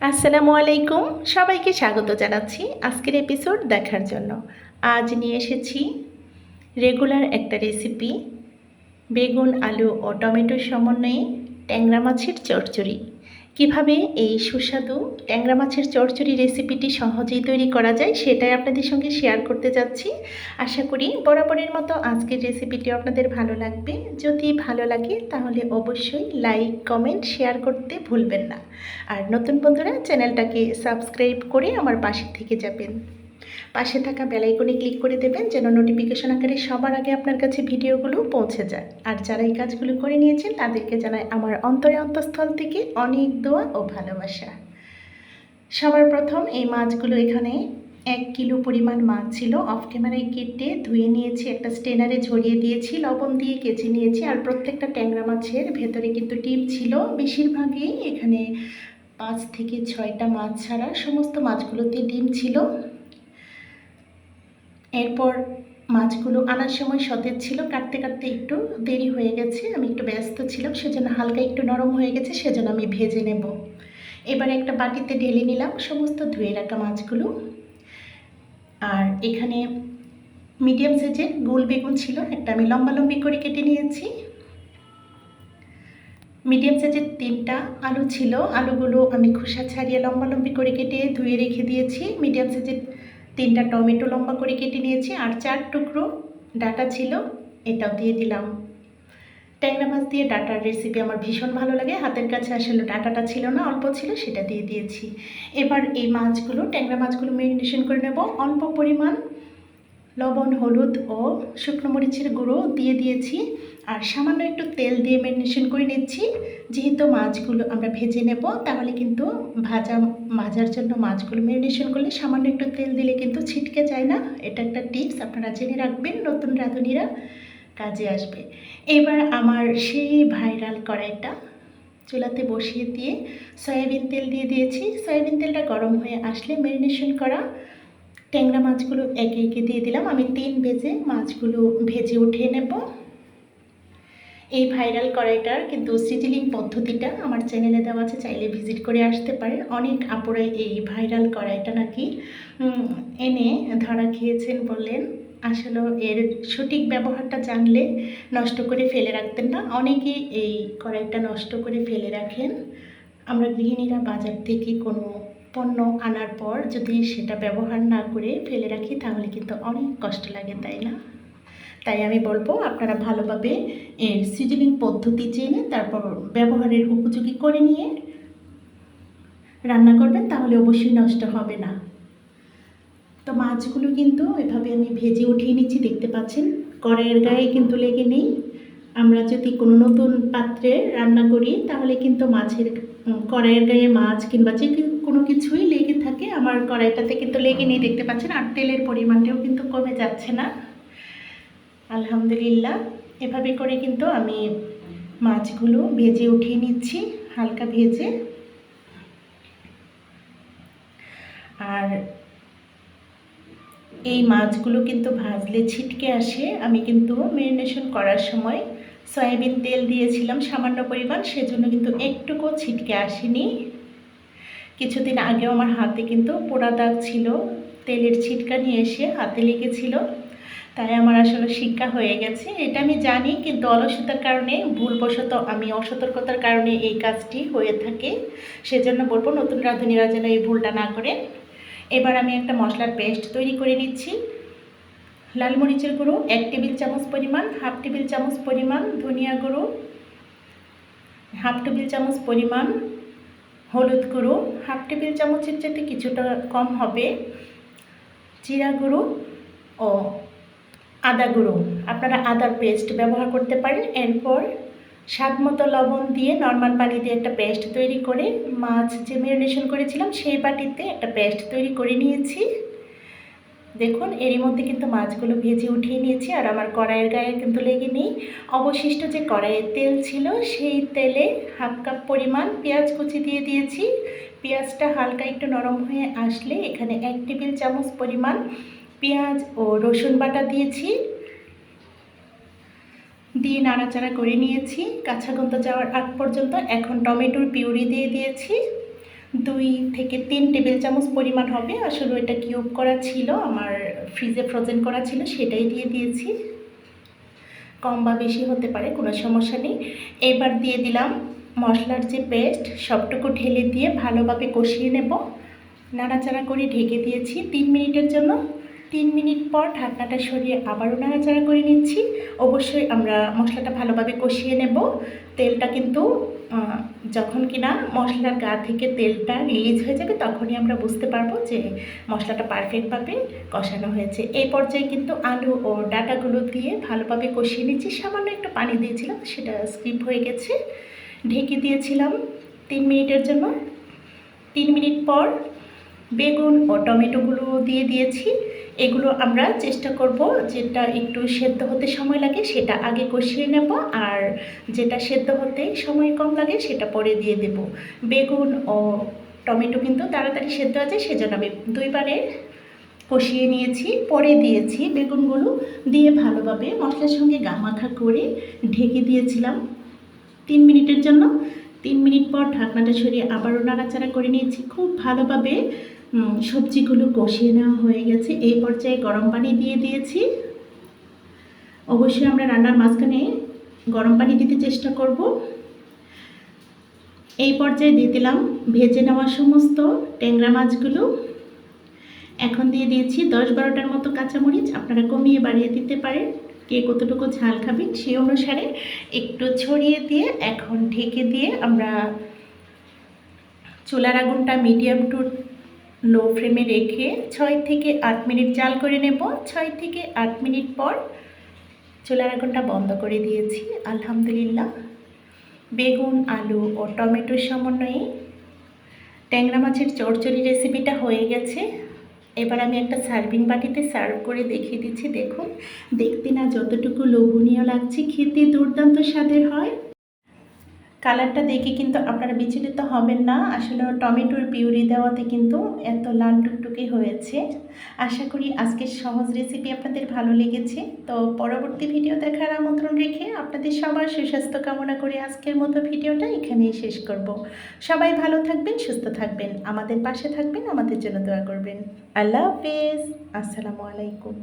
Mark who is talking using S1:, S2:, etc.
S1: আসসালামু আলাইকুম। সবাইকে স্বাগত জানাচ্ছি আজকের এপিসোড দেখার জন্য। আজ নিয়ে এসেছি রেগুলার একটা রেসিপি, বেগুন, আলু ও টমেটোর সমন্বয়ে ট্যাংরা মাছের চচ্চড়ি। কীভাবে এই সুস্বাদু ট্যাংরা মাছের চড়চড়ি রেসিপিটি সহজেই তৈরি করা যায় সেটাই আপনাদের সঙ্গে শেয়ার করতে যাচ্ছি। আশা করি বরাবরের মতো আজকের রেসিপিটি আপনাদের ভালো লাগবে। যদি ভালো লাগে তাহলে অবশ্যই লাইক কমেন্ট শেয়ার করতে ভুলবেন না। আর নতুন বন্ধুরা চ্যানেলটাকে সাবস্ক্রাইব করে আমার পাশে থেকে যাবেন। পাশে থাকা বেলাইকনে ক্লিক করে দেবেন যেন নোটিফিকেশন আকারে সবার আগে আপনার কাছে ভিডিওগুলো পৌঁছে যায়। আর যারা এই কাজগুলো করে নিয়েছেন, তাদেরকে জানাই আমার অন্তরে অন্তঃস্থল থেকে অনেক দোয়া ও ভালোবাসা। সবার প্রথম এই মাছগুলো এখানে এক কিলো পরিমাণ মাছ ছিল। অফ ক্যামেরায় কেটে ধুয়ে নিয়েছি, একটা স্টেনারে ঝরিয়ে দিয়েছি, লবণ দিয়ে কেচে নিয়েছি, আর প্রত্যেকটা ট্যাংরা মাছের ভেতরে কিন্তু ডিম ছিল। বেশিরভাগই এখানে পাঁচ থেকে ছয়টা মাছ ছাড়া সমস্ত মাছগুলোতে ডিম ছিল। এরপর মাছগুলো আনার সময় সতেজ ছিল, কাটতে কাটতে একটু দেরি হয়ে গেছে, আমি একটু ব্যস্ত ছিলাম, সেজন্য হালকা একটু নরম হয়ে গেছে, সেজন্য আমি ভেজে নেব। এবার একটা বাটিতে ঢেলে নিলাম সমস্ত ধুয়ে রাখা মাছগুলো। আর এখানে মিডিয়াম সাইজের গোল বেগুন ছিল, একটা আমি লম্বা লম্বি করে কেটে নিয়েছি। মিডিয়াম সাইজের তিনটা আলু ছিল, আলুগুলো আমি খোসা ছাড়িয়ে লম্বা লম্বি করে কেটে ধুয়ে রেখে দিয়েছি। মিডিয়াম সাইজের তিনটা টমেটো লম্বা করে কেটে নিয়েছি আর চার টুকরো ডাটা ছিল, এটাও দিয়ে দিলাম। ট্যাংরা মাছ দিয়ে ডাটার রেসিপি আমার ভীষণ ভালো লাগে। হাতের কাছে আসলে ডাটাটা ছিল না, অল্প ছিল, সেটা দিয়ে দিয়েছি। এবার এই মাছগুলো, ট্যাংরা মাছগুলো মেরিনেশন করে নেব। অল্প পরিমাণ লবণ, হলুদ ও শুকনো মরিচের গুঁড়ো দিয়ে দিয়েছি। আর সামান্য একটু তেল দিয়ে ম্যারিনেশন করে নিচ্ছি। যেহেতু মাছগুলো আমরা ভেজে নেব, তাহলে কিন্তু ভাজা ভাজার জন্য মাছগুলো ম্যারিনেশন করলে সামান্য একটু তেল দিলে কিন্তু ছিটকে যায় না। এটা একটা টিপস, আপনারা জেনে রাখবেন, নতুন রাঁধুনিরা কাজে আসবে। এবার আমার সেই ভাইরাল কড়াইটা চুলাতে বসিয়ে দিয়ে সয়াবিন তেল দিয়ে দিয়েছি। সয়াবিন তেলটা গরম হয়ে আসলে ম্যারিনেশন করা ট্যাংরা মাছগুলো একে একে দিয়ে দিলাম। আমি তিন ভেজে মাছগুলো ভেজে উঠিয়ে নেব। এই ভাইরাল কড়াইটার কিন্তু সিজিলিং পদ্ধতিটা আমার চ্যানেলে দেওয়া আছে, চাইলে ভিজিট করে আসতে পারেন। অনেক আপুরাই এই ভাইরাল কড়াইটা নাকি এনে ধরা খেয়েছেন বললেন আসলে এর সঠিক ব্যবহারটা জানলে নষ্ট করে ফেলে রাখতেন না। অনেকেই এই কড়াইটা নষ্ট করে ফেলে রাখেন। আমরা গৃহিণীরা বাজার থেকে কোনো পণ্য আনার পর যদি সেটা ব্যবহার না করে ফেলে রাখি, তাহলে কিন্তু অনেক কষ্ট লাগে, তাই না? তাই আমি বলব, আপনারা ভালোভাবে এর সিজনিং পদ্ধতি জেনে, তারপর ব্যবহারের উপযোগী করে নিয়ে রান্না করবেন, তাহলে অবশ্যই নষ্ট হবে না। তো মাছগুলো কিন্তু এভাবে আমি ভেজে উঠিয়ে নিচ্ছি, দেখতে পাচ্ছেন? কড়াইয়ের গায়ে কিন্তু লেগে নেই। আমরা যদি কোনো নতুন পাত্রে রান্না করি, তাহলে কিন্তু মাছের কড়াইয়ের গায়ে মাছ কিংবা যে কোনো কিছুই লেগে থাকে। আমার কড়াইটাতে কিন্তু লেগে নেই, দেখতে পাচ্ছেন? আর তেলের পরিমাণটাও কিন্তু কমে যাচ্ছে না। আলহামদুলিল্লাহ। এভাবে করে কিন্তু আমি মাছগুলো ভেজে উঠিয়ে নিচ্ছি, হালকা ভেজে। আর এই মাছগুলো কিন্তু ভাজলে ছিটকে আসে। আমি কিন্তু মেরিনেশন করার সময় সয়াবিন তেল দিয়েছিলাম সামান্য পরিমাণ, সেজন্য কিন্তু একটুকু ছিটকে আসেনি। কিছুদিন আগেও আমার হাতে কিন্তু পোড়া দাগ ছিল, তেলের ছিটকা নিয়ে এসে হাতে লেগেছিল। তাই আমার আসলে শিক্ষা হয়ে গেছে। এটা আমি জানি কিন্তু অলসতার কারণে, ভুলবশত আমি অসতর্কতার কারণে এই কাজটি হয়ে থাকে। সেজন্য বলব নতুন রাঁধুনিরা যেন এই ভুলটা না করে। এবার আমি একটা মশলার পেস্ট তৈরি করে নিচ্ছি। লাল মরিচের গুঁড়ো, এক টেবিল চামচ পরিমাণ, হাফ টেবিল চামচ পরিমাণ ধনিয়া গুঁড়ো, হাফ টেবিল চামচ পরিমাণ হলুদ গুঁড়ো, হাফ টেবিল চামচের চাইতে কিছুটা কম হবে। জিরা গুঁড়ো ও আদা গুঁড়ো। আপনারা আদার পেস্ট ব্যবহার করতে পারেন। এরপর স্বাদ মতো লবণ দিয়ে নর্মাল পানি দিয়ে একটা পেস্ট তৈরি করে, মাছ যে ম্যারিনেশন করেছিলাম, সেই বাটিতে একটা পেস্ট তৈরি করে নিয়েছি। দেখুন, এরই মধ্যে কিন্তু মাছগুলো ভেজে উঠিয়ে নিয়েছি, আর আমার কড়াইয়ের গায়ে কিন্তু লেগে নেই। অবশিষ্ট যে কড়াইয়ের তেল ছিল, সেই তেলে হাফ কাপ পরিমাণ পেঁয়াজ কুচি দিয়ে দিয়েছি। পেঁয়াজটা হালকা একটু নরম হয়ে আসলে এখানে এক টেবিল চামচ পরিমাণ পেঁয়াজ ও রসুন বাটা দিয়েছি। দিয়ে নাড়াচাড়া করে নিয়েছি। কাঁচা গন্ধ যাওয়ার আগ পর্যন্ত এখন টমেটোর পিউরি দিয়ে দিয়েছি। দুই থেকে তিন টেবিল চামচ পরিমাণ হবে। আসলে ওইটা কিউব করা ছিল, আমার ফ্রিজে ফ্রোজেন করা ছিল, সেটাই দিয়ে দিয়েছি। কম বা বেশি হতে পারে, কোনো সমস্যা নেই। এবার দিয়ে দিলাম মশলার যে পেস্ট সবটুকু ঢেলে দিয়ে ভালোভাবে কষিয়ে নেব। নাড়াচাড়া করে ঢেকে দিয়েছি। তিন মিনিটের জন্য তিন মিনিট পর ঢাকনাটা সরিয়ে আবারও নাড়াচাড়া করে নিচ্ছি। অবশ্যই আমরা মশলাটা ভালোভাবে কষিয়ে নেব। তেলটা কিন্তু যখন কিনা মশলার গা থেকে তেলটা রিলিজ হয়ে যাবে তখনই আমরা বুঝতে পারব যে মশলাটা পারফেক্টভাবে কষানো হয়েছে। এই পর্যায়ে কিন্তু আলু ও ডাটাগুলো দিয়ে ভালোভাবে কষিয়ে নিচ্ছি। সামান্য একটু পানি দিয়েছিলাম, সেটা স্কিপ হয়ে গেছে। ঢেকে দিয়েছিলাম তিন মিনিটের জন্য। তিন মিনিট পর বেগুন ও টমেটোগুলো দিয়ে দিয়েছি। এগুলো আমরা চেষ্টা করব যেটা একটু সেদ্ধ হতে সময় লাগে সেটা আগে কষিয়ে নেব আর যেটা সেদ্ধ হতে সময় কম লাগে সেটা পরে দিয়ে দেব। বেগুন ও টমেটো কিন্তু তাড়াতাড়ি সেদ্ধ আছে সেজন্য আমি দুইবারে কষিয়ে নিয়েছি, পরে দিয়েছি বেগুনগুলো। দিয়ে ভালোভাবে মশলার সঙ্গে গামাখা করে ঢেকে দিয়েছিলাম তিন মিনিটের জন্য। তিন মিনিট পর ঢাকনাটা সরিয়ে আবারও নাড়াচাড়া করে নিয়েছি। খুব ভালোভাবে সবজিগুলো কষিয়ে নেওয়া হয়ে গেছে। এই পর্যায়ে গরম পানি দিয়ে দিয়েছি। অবশ্যই আমরা রান্নার মাঝখানে গরম পানি দিতে চেষ্টা করব। এই পর্যায়ে দিয়ে দিলাম ভেজে নেওয়া সমস্ত ট্যাংরা মাছগুলো। এখন দিয়ে দিয়েছি দশ বারোটার মতো কাঁচামরিচ। আপনারা কমিয়ে বাড়িয়ে দিতে পারেন। কে কতটুকু ঝাল খাবেন সেই অনুসারে একটু ছড়িয়ে দিয়ে, এখন ঢেকে দিয়ে আমরা চুলার আগুনটা মিডিয়াম টু লো ফ্লেমে রেখে ছয় থেকে আট মিনিট জাল করে নেব। ছয় থেকে আট মিনিট পর চুলার আগুনটা বন্ধ করে দিয়েছি। আলহামদুলিল্লাহ। বেগুন, আলু ও টমেটোর সমন্বয়ে ট্যাংরা মাছের চচ্চড়ি রেসিপিটা হয়ে গেছে। এবার আমি একটা সার্ভিং বাটিতে সার্ভ করে দেখিয়ে দিচ্ছি, দেখুন। দেখতে না যতটুকু লোভনীয় লাগছে, খেতে দুর্দান্ত স্বাদের হয়। কালারটা দেখে কিন্তু আপনারা বিচলিত হবেন না। আসলে টমেটোর পিউরি দেওয়াতে কিন্তু এত লাল টুকটুকে হয়েছে। আশা করি আজকের সহজ রেসিপি আপনাদের ভালো লেগেছে। তো পরবর্তী ভিডিও দেখার আমন্ত্রণ রেখে আপনাদের সবার সুস্বাস্থ্য কামনা করে আজকের মতো ভিডিওটা এখানেই শেষ করব। সবাই ভালো থাকবেন, সুস্থ থাকবেন, আমাদের পাশে থাকবেন, আমাদের জন্য দোয়া করবেন। আল্লাহ হাফেজ। আসসালামু আলাইকুম।